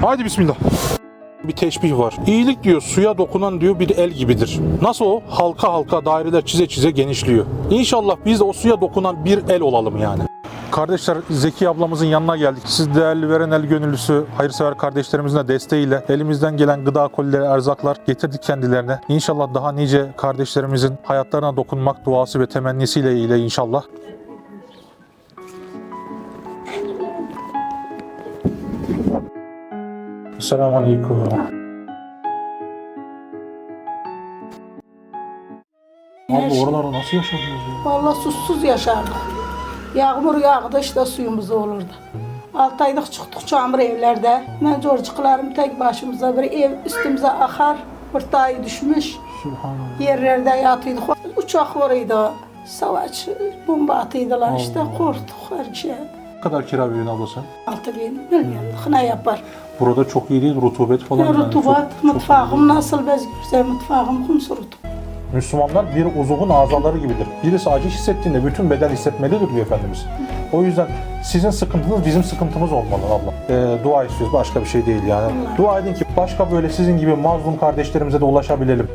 Haydi bismillah. Bir teşbih var. İyilik diyor suya dokunan diyor bir el gibidir. Nasıl o? Halka halka daireler çize çize genişliyor. İnşallah biz de o suya dokunan bir el olalım yani. Kardeşler Zeki ablamızın yanına geldik. Siz değerli veren el gönüllüsü, hayırsever kardeşlerimizin de desteğiyle elimizden gelen gıda kolileri, erzaklar getirdik kendilerine. İnşallah daha nice kardeşlerimizin hayatlarına dokunmak duası ve temennisiyle ile inşallah. Selamun Aleyküm. Abi oralarda nasıl yaşadınız ya? Vallahi susuz yaşardık. Yağmur yağdı işte suyumuz olurdu. Altı aylık çıktık çamur evlerde. Ben çocuklarım tek başımıza bir ev üstümüze akar. Hırtayı düşmüş. Subhanallah. Yerlerde yatıyorduk. Uçak varıydı. Savaş, bomba atıydılar işte. Korktuk her şey. Ne kadar kira veriyorsun abla sen? Altı bin bilmiyorum ne yapar. Burada çok iyi değil, rutubet falan. yani. Rutubat, Çok- çok mutfağım nasıl bez güzel mutfağım kumsu rutub. Müslümanlar bir uzuvun azaları gibidir. Birisi acı hissettiğinde bütün beden hissetmelidir diyor Efendimiz. O yüzden sizin sıkıntınız bizim sıkıntımız olmalı abla. Ee, dua istiyoruz başka bir şey değil yani. Dua edin ki başka böyle sizin gibi mazlum kardeşlerimize de ulaşabilelim.